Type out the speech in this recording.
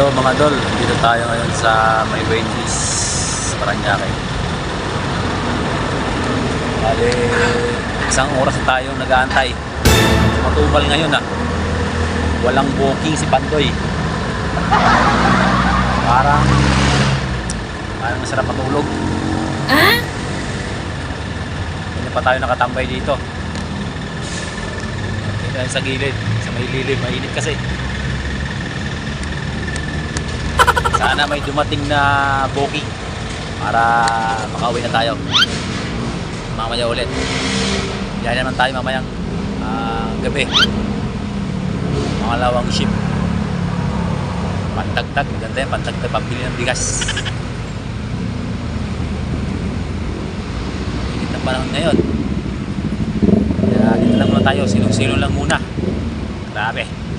Hello mga dol, dito tayo ngayon sa may Wendy's Paranaque. Bale, isang oras na tayo nag-aantay. Matubal ngayon ah. Walang booking si Pandoy. Parang parang masarap matulog. Hindi pa tayo nakatambay dito. Dito sa gilid, sa may lilim, mainit kasi. Sana may dumating na booking para makauwi na tayo. Mamaya ulit. Biyahe naman tayo mamayang ah, gabi. Mga lawang ship. Pantagtag, maganda yan. Pantagtag, pambili ng bigas. Init ng panahon ngayon. Kaya dito lang muna tayo. Silong-silong lang muna. Grabe.